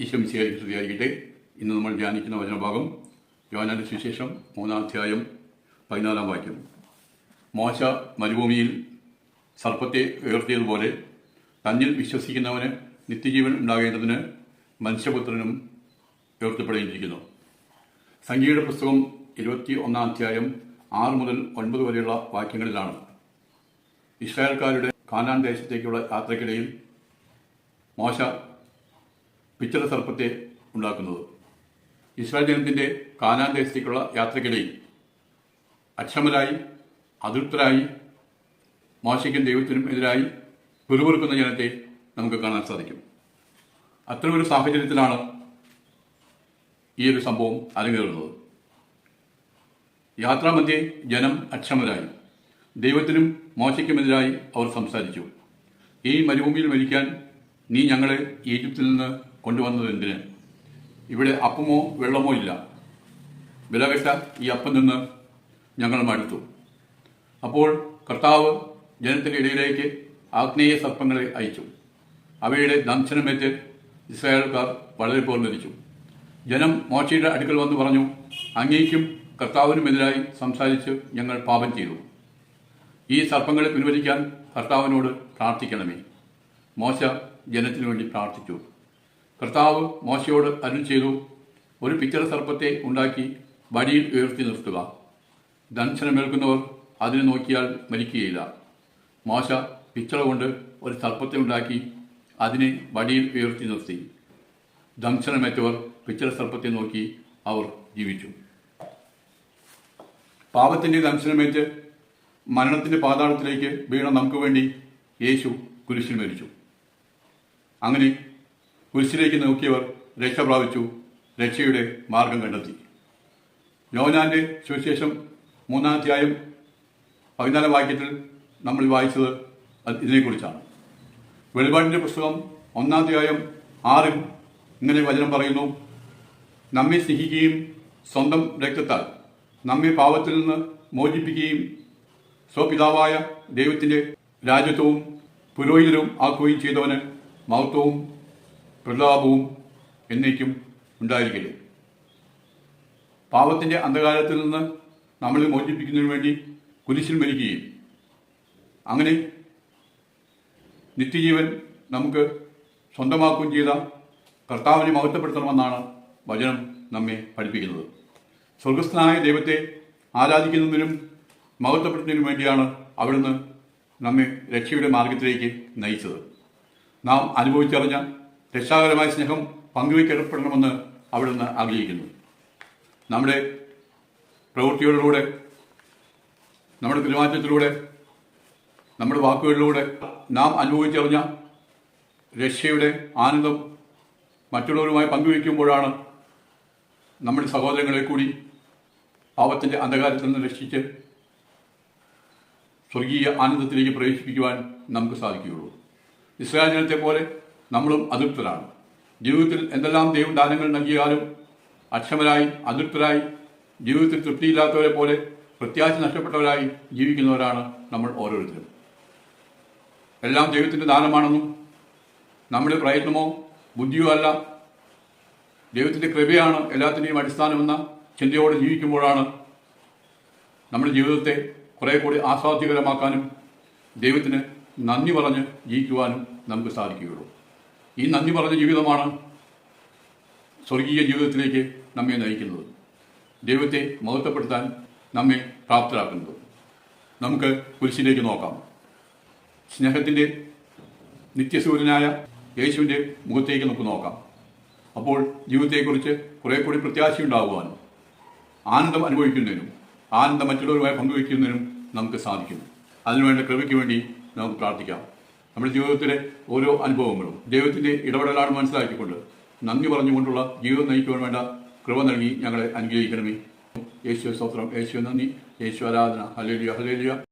ഈശ്വമിശിയായി സ്തുതിയായിരിക്കട്ടെ. ഇന്ന് നമ്മൾ ധ്യാനിക്കുന്ന വചനഭാഗം യോനാന്റെ സുശേഷം മൂന്നാം അധ്യായം പതിനാലാം വാക്യം. മോശ മരുഭൂമിയിൽ സർപ്പത്തെ ഉയർത്തിയതുപോലെ തന്നിൽ വിശ്വസിക്കുന്നവന് നിത്യജീവൻ ഉണ്ടാകേണ്ടതിന് മനുഷ്യപുത്രനും ഉയർത്തപ്പെടേണ്ടിയിരിക്കുന്നു. സംഗീത പുസ്തകം ഇരുപത്തി ഒന്നാം അധ്യായം ആറ് മുതൽ ഒൻപത് വരെയുള്ള വാക്യങ്ങളിലാണ്. ഇസ്രായേൽക്കാരുടെ കാനാൻ ദേശത്തേക്കുള്ള യാത്രക്കിടയിൽ മോശ പിച്ചള സർപ്പത്തെ ഉണ്ടാക്കുന്നത്. ഇസ്രായേൽ ജനത്തിന്റെ കാനാൻ ദേശത്തേക്കുള്ള യാത്രക്കിടയിൽ അക്ഷമരായി അതൃപ്തരായി മോശയ്ക്കും ദൈവത്തിനും എതിരായി പിറുപിറുക്കുന്ന ജനത്തെ നമുക്ക് കാണാൻ സാധിക്കും. അത്തരമൊരു സാഹചര്യത്തിലാണ് ഈ ഒരു സംഭവം അരങ്ങേറുന്നത്. യാത്രാമധ്യേ ജനം അക്ഷമരായി ദൈവത്തിനും മോശയ്ക്കുമെതിരായി അവർ സംസാരിച്ചു. ഈ മരുഭൂമിയിൽ മരിക്കാൻ നീ ഞങ്ങളെ ഈജിപ്തിൽ നിന്ന് കൊണ്ടുവന്നത് എന്തിന്? ഇവിടെ അപ്പമോ വെള്ളമോ ഇല്ല. വിലകെട്ട ഈ അപ്പം നിന്ന് ഞങ്ങൾ മടുത്തു. അപ്പോൾ കർത്താവ് ജനത്തിന്റെ ഇടയിലേക്ക് ആഗ്നേയ സർപ്പങ്ങളെ അയച്ചു. അവയുടെ ദംശനമേറ്റ് ഇസ്രായേൽക്കാർ വളരെ മരിച്ചു ജനം മോശയുടെ അടുക്കൽ വന്ന് പറഞ്ഞു അങ്ങേക്കും കർത്താവിനുമെതിരായി സംസാരിച്ച് ഞങ്ങൾ പാപം ചെയ്തു. ഈ സർപ്പങ്ങളെ പിൻവലിക്കാൻ കർത്താവിനോട് പ്രാർത്ഥിക്കണമേ. മോശ ജനത്തിനു വേണ്ടി പ്രാർത്ഥിച്ചു. കർത്താവ് മോശയോട് അരുൾ ചെയ്തു. ഒരു പിച്ചറ സർപ്പത്തെ ഉണ്ടാക്കി വടിയിൽ ഉയർത്തി നിർത്തുക. ദംശനമേൽക്കുന്നവർ അതിനെ നോക്കിയാൽ മരിക്കുകയില്ല. മോശ പിച്ചള കൊണ്ട് ഒരു സർപ്പത്തെ ഉണ്ടാക്കി അതിനെ വടിയിൽ ഉയർത്തി നിർത്തി. ദംശനമേറ്റവർ പിച്ചള സർപ്പത്തെ നോക്കി അവർ ജീവിച്ചു. പാപത്തിന്റെ ദംശനമേറ്റ് മരണത്തിന്റെ പാതാളത്തിലേക്ക് വീണ നമുക്ക് വേണ്ടി യേശു കുരിശിൽ മരിച്ചു. അങ്ങനെ കുരിശിലേക്ക് നോക്കിയവർ രക്ഷ പ്രാപിച്ചു രക്ഷയുടെ മാർഗം കണ്ടെത്തി. യോനാന്റെ സുവിശേഷം മൂന്നാം അധ്യായം പതിനാലാം വാക്യത്തിൽ നമ്മൾ വായിച്ചത് ഇതിനെക്കുറിച്ചാണ്. വെളിപാടിന്റെ പുസ്തകം ഒന്നാം അധ്യായം ആറിൽ ഇങ്ങനെ വചനം പറയുന്നു നമ്മെ സ്നേഹിക്കുകയും സ്വന്തം രക്തത്താൽ നമ്മെ പാവത്തിൽ നിന്ന് മോചിപ്പിക്കുകയും സ്വപിതാവായ ദൈവത്തിന്റെ രാജ്യത്വവും പുരോഹിതരും ആക്കുകയും ചെയ്തവന് മഹത്വവും പ്രതാപവും എന്നേക്കും ഉണ്ടായിരിക്കില്ല പാവത്തിന്റെ അന്ധകാരത്തിൽ നിന്ന് നമ്മളെ മോചിപ്പിക്കുന്നതിന് വേണ്ടി കുരിശിൽ മരിക്കുകയും. അങ്ങനെ നിത്യജീവൻ നമുക്ക് സ്വന്തമാക്കുകയും ചെയ്ത കർത്താവിനെ മഹത്വപ്പെടുത്തണമെന്നാണ് വചനം നമ്മെ പഠിപ്പിക്കുന്നത്. സ്വർഗസ്ഥനായ ദൈവത്തെ ആരാധിക്കുന്നതിനും മഹത്വപ്പെടുത്തുന്നതിനും വേണ്ടിയാണ് അവിടുന്ന് നമ്മെ രക്ഷയുടെ മാർഗത്തിലേക്ക് നയിച്ചത്. നാം അനുഭവിച്ചറിഞ്ഞ രക്ഷാകരമായ സ്നേഹം പങ്കുവയ്ക്കപ്പെടണമെന്ന് അവിടുന്ന് ആഗ്രഹിക്കുന്നു. നമ്മുടെ പ്രവൃത്തികളിലൂടെ നമ്മുടെ പെരുമാറ്റത്തിലൂടെ നമ്മുടെ വാക്കുകളിലൂടെ നാം അനുഭവിച്ചറിഞ്ഞ രക്ഷയുടെ ആനന്ദം മറ്റുള്ളവരുമായി പങ്കുവയ്ക്കുമ്പോഴാണ് നമ്മുടെ സഹോദരങ്ങളെ കൂടി പാപത്തിന്റെ അന്ധകാരത്തിൽ നിന്ന് രക്ഷിച്ച് സ്വർഗീയ ആനന്ദത്തിലേക്ക് പ്രവേശിപ്പിക്കുവാൻ നമുക്ക് സാധിക്കുകയുള്ളൂ. ഇസ്രായേൽ ജനത്തെ പോലെ നമ്മളും അതൃപ്തരാണ്. ജീവിതത്തിൽ എന്തെല്ലാം ദൈവം ദാനങ്ങൾ നൽകിയാലും അക്ഷമരായി അതൃപ്തരായി ജീവിതത്തിൽ തൃപ്തിയില്ലാത്തവരെ പോലെ പ്രത്യാശ നഷ്ടപ്പെട്ടവരായി ജീവിക്കുന്നവരാണ് നമ്മൾ ഓരോരുത്തരും. എല്ലാം ദൈവത്തിന്റെ ദാനമാണെന്നും നമ്മുടെ പ്രയത്നമോ ബുദ്ധിയോ അല്ല ദൈവത്തിന്റെ കൃപയാണ് എല്ലാത്തിന്റെയും അടിസ്ഥാനമെന്ന ചിന്തയോടെ ജീവിക്കുമ്പോഴാണ് നമ്മുടെ ജീവിതത്തെ കുറെ കൂടി ആസ്വാദ്യകരമാക്കാനും ദൈവത്തിന് നന്ദി പറഞ്ഞ് ജീവിക്കുവാനും നമുക്ക് സാധിക്കുകയുള്ളൂ. ഈ നന്ദി പറഞ്ഞ ജീവിതമാണ് സ്വർഗീയ ജീവിതത്തിലേക്ക് നമ്മെ നയിക്കുന്നത്. ദൈവത്തെ മഹത്വപ്പെടുത്താൻ നമ്മെ പ്രാപ്തരാക്കുന്നത്. നമുക്ക് കുരിശിലേക്ക് നോക്കാം. സ്നേഹത്തിന്റെ നിത്യസൂര്യനായ യേശുവിന്റെ മുഖത്തേക്ക് നമുക്ക് നോക്കാം. അപ്പോൾ ജീവിതത്തെക്കുറിച്ച് കുറേ കൂടി പ്രത്യാശയുണ്ടാകുവാനും ആനന്ദം അനുഭവിക്കുന്നതിനും ആനന്ദം മറ്റുള്ളവരുമായി പങ്കുവയ്ക്കുന്നതിനും നമുക്ക് സാധിക്കും. അതിനുവേണ്ട കൃപയ്ക്ക് വേണ്ടി നമുക്ക് പ്രാർത്ഥിക്കാം. നമ്മുടെ ജീവിതത്തിലെ ഓരോ അനുഭവങ്ങളും ദൈവത്തിന്റെ ഇടപെടലാണ് മനസ്സിലാക്കിക്കൊണ്ട് നന്ദി പറഞ്ഞുകൊണ്ടുള്ള ജീവിതം നയിക്കുവാൻ വേണ്ട കൃപ നൽകി ഞങ്ങളെ അനുഗ്രഹിക്കണമേ. യേശു സ്തോത്രം. യേശു നന്ദി. യേശു ആരാധന. Hallelujah hallelujah